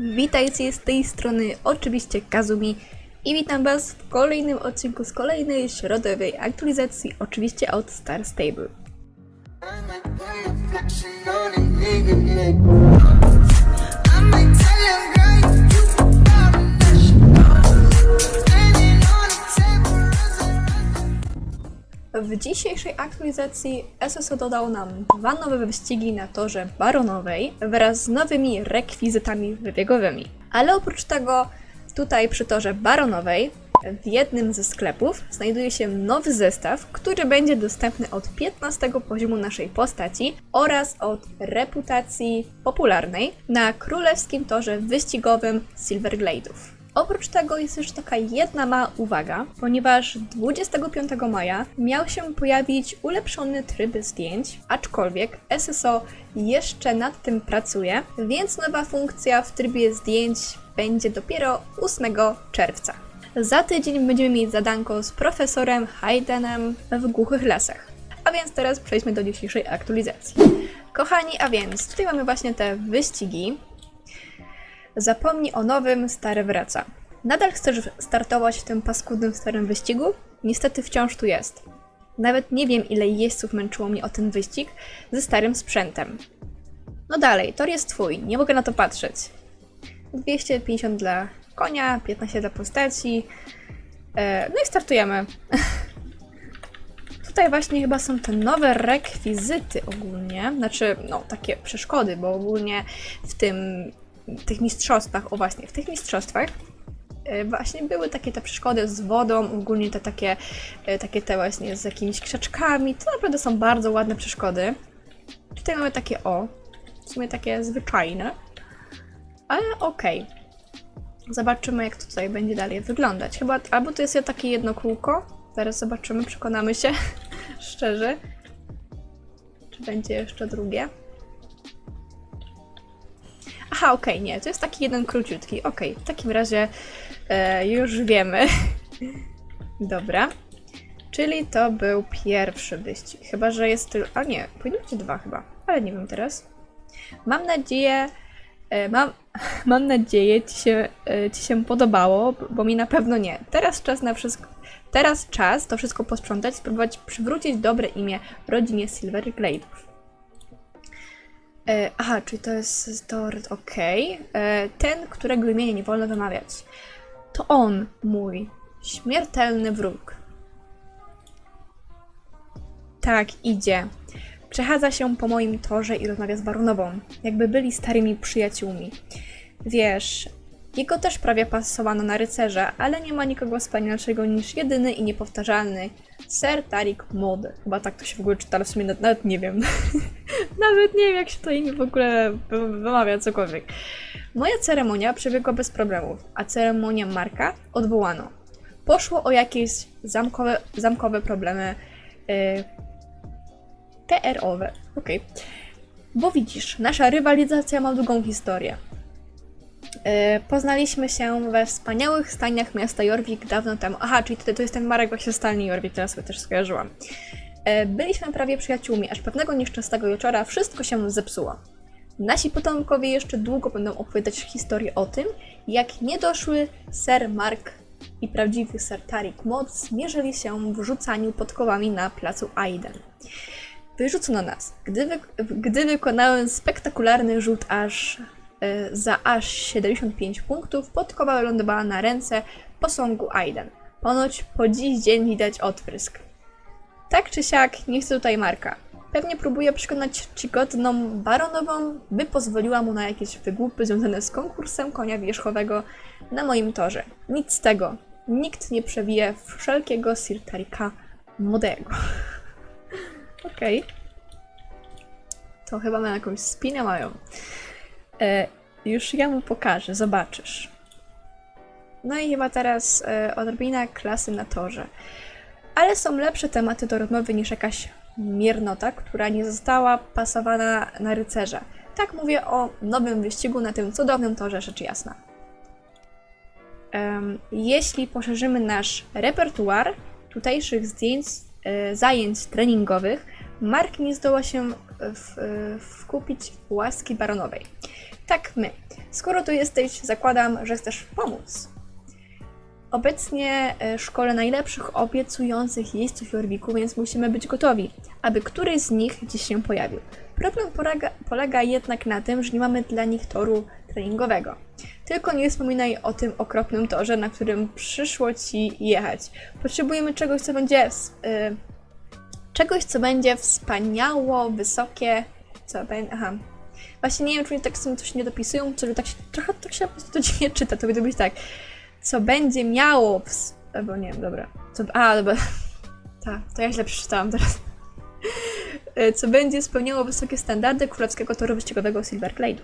Witajcie z tej strony oczywiście Kazumi i witam Was w kolejnym odcinku z kolejnej środowej aktualizacji, oczywiście od Star Stable. W dzisiejszej aktualizacji SSO dodał nam dwa nowe wyścigi na torze baronowej wraz z nowymi rekwizytami wybiegowymi. Ale oprócz tego, tutaj przy torze baronowej, w jednym ze sklepów znajduje się nowy zestaw, który będzie dostępny od 15 poziomu naszej postaci oraz od reputacji popularnej na królewskim torze wyścigowym Silverglade'ów. Oprócz tego jest jeszcze taka jedna mała uwaga, ponieważ 25 maja miał się pojawić ulepszony tryb zdjęć, aczkolwiek SSO jeszcze nad tym pracuje, więc nowa funkcja w trybie zdjęć będzie dopiero 8 czerwca. Za tydzień będziemy mieć zadanko z profesorem Haydenem w głuchych lasach. A więc teraz przejdźmy do dzisiejszej aktualizacji. Kochani, a więc tutaj mamy właśnie te wyścigi, Zapomnij o nowym, stary wraca. Nadal chcesz startować w tym paskudnym starym wyścigu? Niestety wciąż tu jest. Nawet nie wiem, ile jeźdźców męczyło mnie o ten wyścig ze starym sprzętem. No dalej, tor jest twój, nie mogę na to patrzeć. 250 dla konia, 15 dla postaci. E, no i startujemy. Tutaj właśnie chyba są te nowe rekwizyty ogólnie, znaczy, no, takie przeszkody, bo ogólnie w tym tych mistrzostwach, o właśnie, w tych mistrzostwach e, właśnie były takie te przeszkody z wodą, ogólnie te takie, e, takie te właśnie z jakimiś krzaczkami. To naprawdę są bardzo ładne przeszkody. Tutaj mamy takie o, w sumie takie zwyczajne, ale okej. Zobaczymy, jak to tutaj będzie dalej wyglądać. Chyba albo to jest takie jedno kółko. Zaraz zobaczymy, przekonamy się szczerze. Czy będzie jeszcze drugie? Aha, okej, nie, to jest taki jeden króciutki. Okej, w takim razie e, już wiemy. Dobra. Czyli to był pierwszy wyścig. Chyba, że jest tylko. A nie, powinno być dwa chyba, ale nie wiem teraz. Mam nadzieję. E, mam, mam nadzieję, ci się, e, ci się podobało, bo mi na pewno nie. Teraz czas na wszystko. Teraz czas to wszystko posprzątać, spróbować przywrócić dobre imię rodzinie Silver Glade'ów. E, aha, czyli to jest tort, okej. E, Ten, którego imienia nie wolno wymawiać. To on, mój śmiertelny wróg. Tak, idzie. Przechadza się po moim torze i rozmawia z baronową, jakby byli starymi przyjaciółmi. Wiesz, jego też prawie pasowano na rycerza, ale nie ma nikogo wspanialszego niż jedyny i niepowtarzalny Sir Tarik Mod. Chyba tak to się w ogóle czyta, ale w sumie nawet nie wiem. nawet nie wiem, jak się to imię w ogóle wy- wymawia, cokolwiek. Moja ceremonia przebiegła bez problemów, a ceremonia Marka odwołano. Poszło o jakieś zamkowe, zamkowe problemy yy, PR-owe. Okej. Bo widzisz, nasza rywalizacja ma długą historię. E, Poznaliśmy się we wspaniałych stajniach miasta Jorvik dawno temu. Aha, czyli to, to jest ten Marek właśnie stalni Jorvik, teraz sobie też skojarzyłam. E, Byliśmy prawie przyjaciółmi, aż pewnego nieszczęsnego wieczora wszystko się zepsuło. Nasi potomkowie jeszcze długo będą opowiadać historię o tym, jak niedoszły Sir Mark i prawdziwy Sir Tarik Mod zmierzyli się w rzucaniu podkowami na placu Aiden. Wyrzucono nas, gdy, wy, gdy wykonałem spektakularny rzut aż e, za aż 75 punktów, podkowa wylądowała na ręce posągu Aiden. Ponoć po dziś dzień widać odprysk. Tak czy siak, nie chcę tutaj Marka. Pewnie próbuje przekonać czcigodną baronową, by pozwoliła mu na jakieś wygłupy związane z konkursem konia wierzchowego na moim torze. Nic z tego. Nikt nie przewije wszelkiego Sirtarika młodego. Okej. To chyba na jakąś spinę mają. E, już ja mu pokażę, zobaczysz. No i chyba teraz e, odrobina klasy na torze. Ale są lepsze tematy do rozmowy niż jakaś miernota, która nie została pasowana na rycerza. Tak mówię o nowym wyścigu na tym cudownym torze, rzecz jasna. Jeśli poszerzymy nasz repertuar tutejszych zdjęć, e, zajęć treningowych, Mark nie zdoła się w, e, wkupić łaski baronowej. Tak, my. Skoro tu jesteś, zakładam, że chcesz pomóc. Obecnie e, szkole najlepszych obiecujących jeźdźców Jorwiku, więc musimy być gotowi, aby któryś z nich dziś się pojawił. Problem polega, polega jednak na tym, że nie mamy dla nich toru treningowego. Tylko nie wspominaj o tym okropnym torze, na którym przyszło ci jechać. Potrzebujemy czegoś, co będzie. y, czegoś, co będzie wspaniało, wysokie. Co będzie. Aha. Właśnie nie wiem, czy oni tak sobie coś nie dopisują, czy tak się, trochę tak się po prostu dziwnie czyta, to powinno być tak. Co będzie miało. Albo nie wiem, dobra. Co, a, dobra. Tak, to ja źle przeczytałam teraz. Y, Co będzie spełniało wysokie standardy królewskiego toru wyścigowego Silverglade.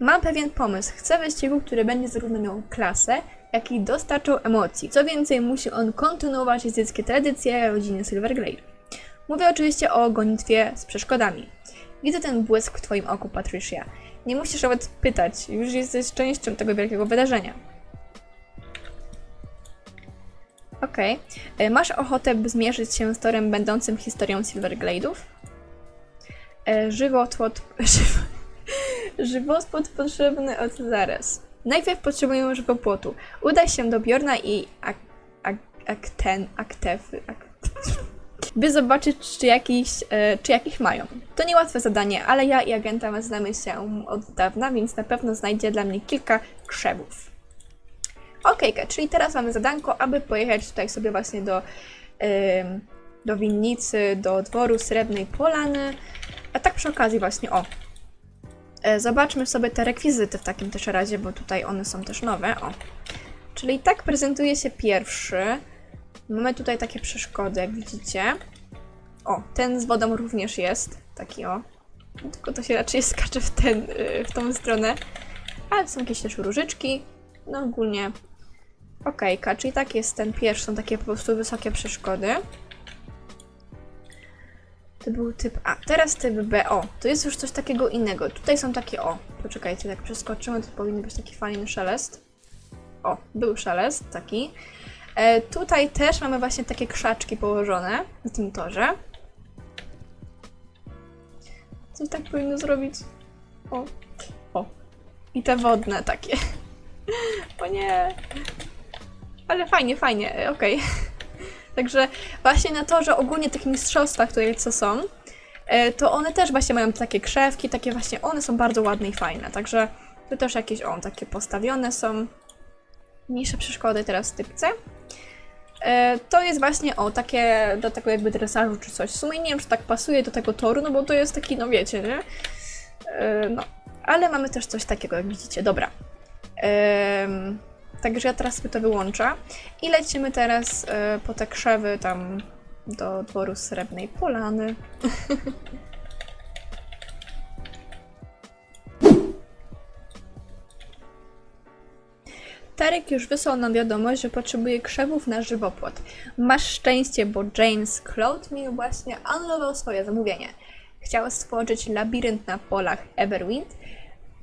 Mam pewien pomysł. Chcę wyścigu, który będzie zarówno miał klasę, jak i dostarczał emocji. Co więcej, musi on kontynuować języckie tradycje rodziny Silverglade. Mówię oczywiście o gonitwie z przeszkodami. Widzę ten błysk w Twoim oku, Patricia. Nie musisz nawet pytać, już jesteś częścią tego wielkiego wydarzenia. Okej. Y, Masz ochotę, zmierzyć się z torem będącym historią Silverglade'ów? E, Żywotwot... Żywo... Żywotwód potrzebny od zaraz. Najpierw potrzebujemy żywopłotu. Udaj się do Bjorna i ak... ak... akten... aktefy... Ak... by zobaczyć, czy jakiś, e, czy jakiś mają. To niełatwe zadanie, ale ja i agenta znamy się od dawna, więc na pewno znajdzie dla mnie kilka krzewów. Okej, okay, czyli teraz mamy zadanko, aby pojechać tutaj sobie właśnie do, em, do winnicy, do dworu Srebrnej Polany. A tak przy okazji właśnie, o. E, zobaczmy sobie te rekwizyty w takim też razie, bo tutaj one są też nowe, o. Czyli tak prezentuje się pierwszy. Mamy tutaj takie przeszkody, jak widzicie. O, ten z wodą również jest, taki o. Tylko to się raczej skacze w, ten, y, w tą stronę. Ale są jakieś też różyczki. No ogólnie Okejka, czyli tak jest ten pierwszy, są takie po prostu wysokie przeszkody. To był typ A. Teraz typ B. O, to jest już coś takiego innego. Tutaj są takie o. Poczekajcie, jak przeskoczymy, to powinien być taki fajny szelest. O, był szelest taki. E, tutaj też mamy właśnie takie krzaczki położone na tym torze. Coś tak powinno zrobić. O, o. I te wodne takie. O nie. Ale fajnie, fajnie, e, okej. Także właśnie na to, że ogólnie tych mistrzostwach tutaj co są, e, to one też właśnie mają takie krzewki, takie właśnie, one są bardzo ładne i fajne. Także tu też jakieś, o, takie postawione są. Mniejsze przeszkody teraz w typce. E, To jest właśnie, o, takie do tego jakby dresażu czy coś. W sumie nie wiem, czy tak pasuje do tego toru, no bo to jest taki, no wiecie, nie? No, ale mamy też coś takiego, jak widzicie. Dobra. Em, Także ja teraz sobie to wyłączę. I lecimy teraz e, po te krzewy tam do dworu Srebrnej Polany. Tarek już wysłał nam wiadomość, że potrzebuje krzewów na żywopłot. Masz szczęście, bo James Cloudmill właśnie anulował swoje zamówienie. Chciał stworzyć labirynt na polach Everwind,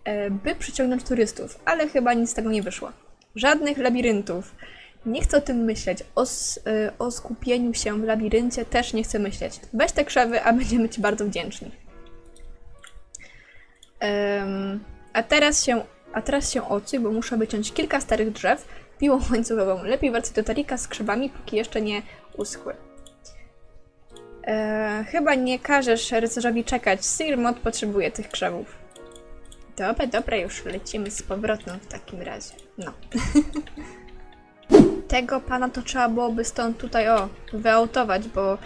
e, by przyciągnąć turystów, ale chyba nic z tego nie wyszło. Żadnych labiryntów. Nie chcę o tym myśleć. O, y, o skupieniu się w labiryncie też nie chcę myśleć. Weź te krzewy, a będziemy Ci bardzo wdzięczni. Em, a teraz się, a teraz się odsuń, bo muszę wyciąć kilka starych drzew piłą łańcuchową. Lepiej wracaj do Tarika z krzewami, póki jeszcze nie uschły. E, chyba nie każesz rycerzowi czekać. Sir Mod potrzebuje tych krzewów. Dobra, dobra, już lecimy z powrotem w takim razie. No. Tego pana to trzeba byłoby stąd tutaj, o, wyautować, bo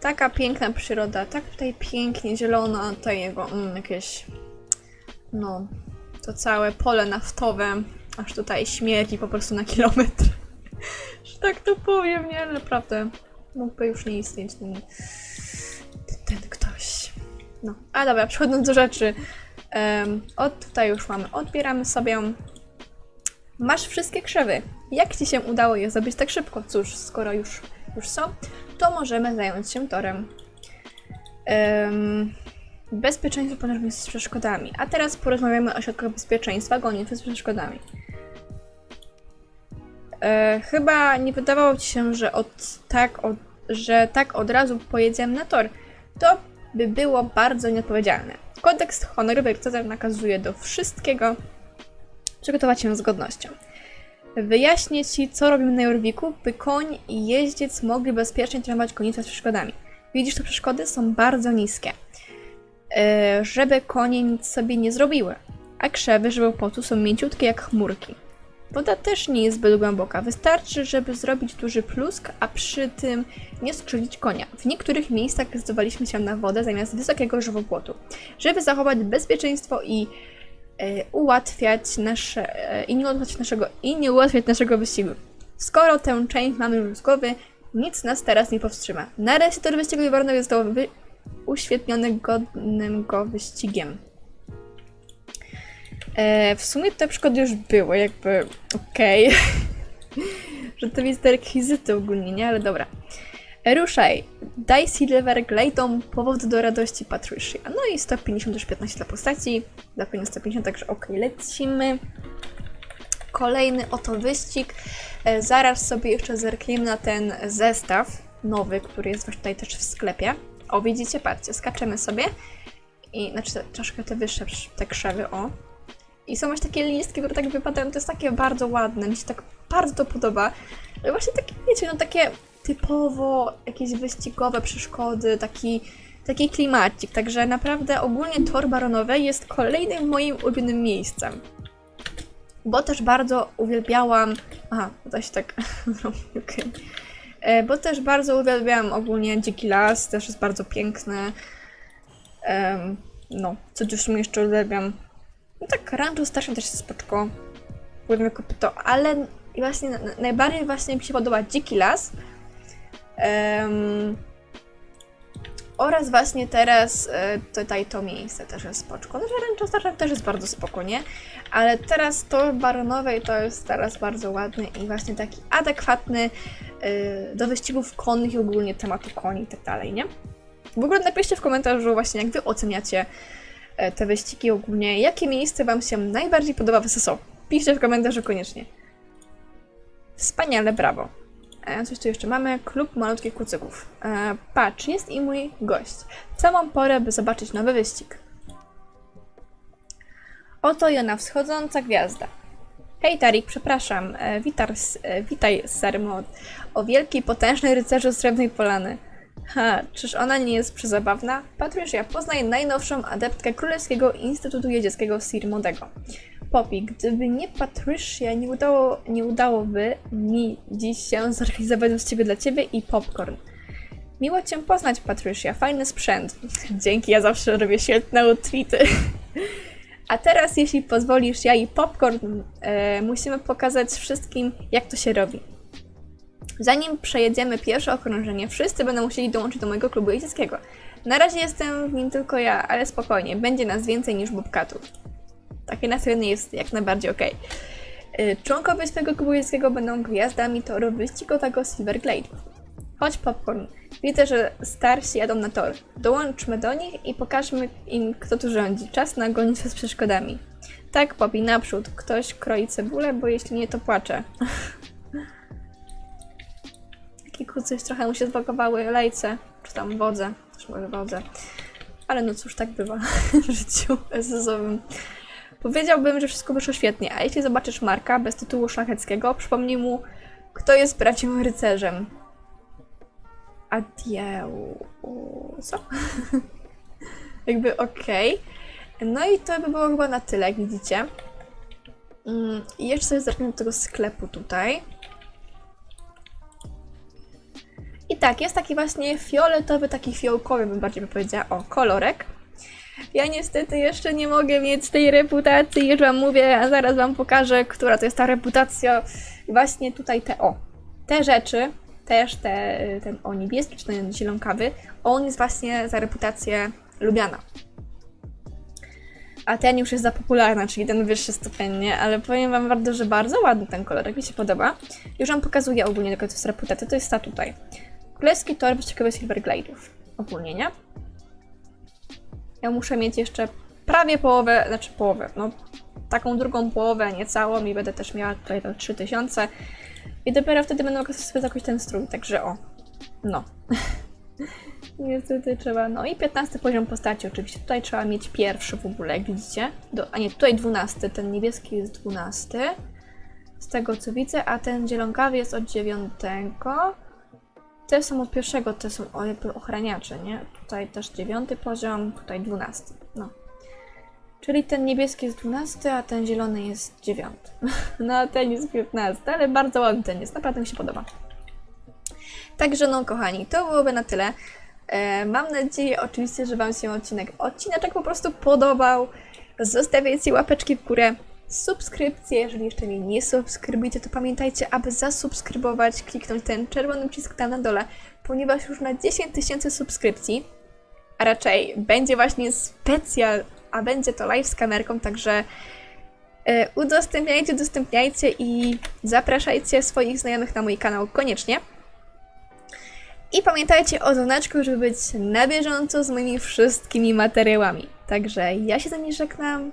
taka piękna przyroda, tak tutaj pięknie zielono, a tutaj jego, mm, jakieś, no, to całe pole naftowe, aż tutaj śmierdzi po prostu na kilometr. Że tak to powiem, nie? Naprawdę, mógłby już nie istnieć ten, ten, ktoś. No, a dobra, przechodząc do rzeczy, Em, od tutaj już mamy, odbieramy sobie. Masz wszystkie krzewy. Jak ci się udało je zrobić tak szybko? Cóż, skoro już, już są, to możemy zająć się torem. Um, bezpieczeństwo ponoć z przeszkodami. A teraz porozmawiamy o środkach bezpieczeństwa gonitwy z przeszkodami. E, chyba nie wydawało ci się, że od, tak od, że tak od razu pojedziemy na tor. To by było bardzo nieodpowiedzialne. Kodeks honorowy rycerza nakazuje do wszystkiego przygotować się z godnością. Wyjaśnię Ci, co robimy na Jorwiku, by koń i jeździec mogli bezpiecznie trenować konicę z przeszkodami. Widzisz, te przeszkody są bardzo niskie. E, żeby konie nic sobie nie zrobiły, a krzewy żywopłotu są mięciutkie jak chmurki. Woda też nie jest zbyt głęboka, wystarczy, żeby zrobić duży plusk, a przy tym nie skrzywić konia. W niektórych miejscach zdecydowaliśmy się na wodę zamiast wysokiego żywopłotu, żeby zachować bezpieczeństwo i ułatwiać nasze e, i nie ułatwiać naszego i nie ułatwiać naszego wyścigu. Skoro tę część mamy już z głowy, nic nas teraz nie powstrzyma. Nareszcie tor wyścigu wyborny został wy- uświetniony godnym go wyścigiem. E, w sumie te przeszkody już były, jakby okej. Że to jest rekwizyty ogólnie, nie? Ale dobra. Ruszaj. Daj Silver Glade'om powód do radości Patricia. No i 150 już 15 dla postaci. Dla pewnie 150, także okej, lecimy. Kolejny oto wyścig. E, zaraz sobie jeszcze zerkniemy na ten zestaw nowy, który jest właśnie tutaj też w sklepie. O, widzicie, patrzcie, skaczemy sobie. I znaczy troszkę te wyższe te krzewy, o. I są właśnie takie listki, które tak wypadają, to jest takie bardzo ładne, mi się tak bardzo to podoba. Właśnie takie, wiecie, no takie typowo jakieś wyścigowe przeszkody, taki, taki klimacik. Także naprawdę ogólnie tor baronowy jest kolejnym moim ulubionym miejscem. Bo też bardzo uwielbiałam. Aha, to się tak. Okej. E, Bo też bardzo uwielbiałam ogólnie Dziki Las, też jest bardzo piękny. Em, no, co w sumie jeszcze uwielbiam? No tak, Rancho Station też jest spoczko. Płynne kopyto, ale właśnie na- na- najbardziej właśnie mi się podoba Dziki Las. Em, oraz właśnie teraz e, tutaj to miejsce też jest spoczko. Że Rancho Station też jest bardzo spoko? Ale teraz to baronowej to jest teraz bardzo ładny i właśnie taki adekwatny y, do wyścigów konnych i ogólnie tematu koni i tak dalej, nie? W ogóle napiszcie w komentarzu właśnie, jak wy oceniacie e, te wyścigi ogólnie, jakie miejsce wam się najbardziej podoba w SSO. Piszcie w komentarzu koniecznie. Wspaniale, brawo. E, coś tu jeszcze mamy. Klub malutkich kucyków. E, patrz, jest i mój gość. Całą porę, by zobaczyć nowy wyścig. Oto i ona wschodząca gwiazda. Hej Tarik, przepraszam. E, witar, witaj, Sarmod. O wielki, potężny rycerzu Srebrnej Polany. Ha, czyż ona nie jest przezabawna? Patricia, poznaj najnowszą adeptkę Królewskiego Instytutu Jedzieckiego Sir Modego. Poppy, gdyby nie Patricia, nie, udało, nie udałoby mi dziś się zorganizować uczciwie dla Ciebie i popcorn. Miło Cię poznać, Patricia. Fajny sprzęt. Dzięki, ja zawsze robię świetne tweety. A teraz, jeśli pozwolisz, ja i popcorn e, musimy pokazać wszystkim, jak to się robi. Zanim przejedziemy pierwsze okrążenie, wszyscy będą musieli dołączyć do mojego klubu jeździeckiego. Na razie jestem w nim tylko ja, ale spokojnie, będzie nas więcej niż bobkatów. Takie nastawienie jest jak najbardziej okej. Y, Członkowie swojego klubu będą gwiazdami toru wyścigowego Silverglade. Chodź popcorn. Widzę, że starsi jadą na tor. Dołączmy do nich i pokażmy im, kto tu rządzi. Czas na gonitwę z przeszkodami. Tak, Poppy, naprzód. Ktoś kroi cebulę, bo jeśli nie, to płacze. Kilku coś trochę mu się zbagowały lejce, czy tam wodze, też może wodze. Ale no cóż, tak bywa w życiu SS-owym. Powiedziałbym, że wszystko wyszło świetnie, a jeśli zobaczysz Marka bez tytułu szlacheckiego, przypomnij mu, kto jest prawdziwym rycerzem. Adieu. Co? Jakby okej. No i to by było chyba na tyle, jak widzicie. Mm, I jeszcze sobie zerknę do tego sklepu tutaj. I tak, jest taki właśnie fioletowy, taki fiołkowy, bym bardziej by powiedziała, o, kolorek. Ja niestety jeszcze nie mogę mieć tej reputacji, już wam mówię, a zaraz wam pokażę, która to jest ta reputacja. Właśnie tutaj te, o, te rzeczy, też te, ten o niebieski, czy ten zielonkawy, on jest właśnie za reputację lubiana. A ten już jest za popularny, czyli ten wyższy stopień, nie? Ale powiem wam bardzo, że bardzo ładny ten kolor, mi się podoba. Już wam pokazuję ogólnie, jaka to jest reputacja, to jest ta tutaj. Królewski tor wyścigowy Silverglade'ów. Ogólnie, nie? Ja muszę mieć jeszcze prawie połowę, znaczy połowę, no taką drugą połowę, nie całą i będę też miała tutaj to 3000 i dopiero wtedy będę mogła sobie zakupić ten strój, także o, no. Niestety trzeba. No i 15 poziom postaci, oczywiście. Tutaj trzeba mieć pierwszy w ogóle, jak widzicie. Do, a nie, tutaj 12. Ten niebieski jest 12. Z tego co widzę, a ten zielonkawy jest od 9. Te są od pierwszego, te są ochraniacze, nie? Tutaj też 9 poziom, tutaj 12. No. Czyli ten niebieski jest 12, a ten zielony jest 9. No a ten jest 15, ale bardzo ładny ten jest, naprawdę mi się podoba. Także no kochani, to byłoby na tyle. E, mam nadzieję oczywiście, że Wam się odcinek, odcineczek po prostu podobał. Zostawiajcie łapeczki w górę, subskrypcje, jeżeli jeszcze mnie nie subskrybujecie, to pamiętajcie, aby zasubskrybować, kliknąć ten czerwony przycisk tam na dole, ponieważ już na 10 tysięcy subskrypcji, a raczej będzie właśnie specjal, a będzie to live z kamerką, także e, udostępniajcie, udostępniajcie i zapraszajcie swoich znajomych na mój kanał koniecznie. I pamiętajcie o dzwoneczku, żeby być na bieżąco z moimi wszystkimi materiałami. Także ja się z wami żegnam,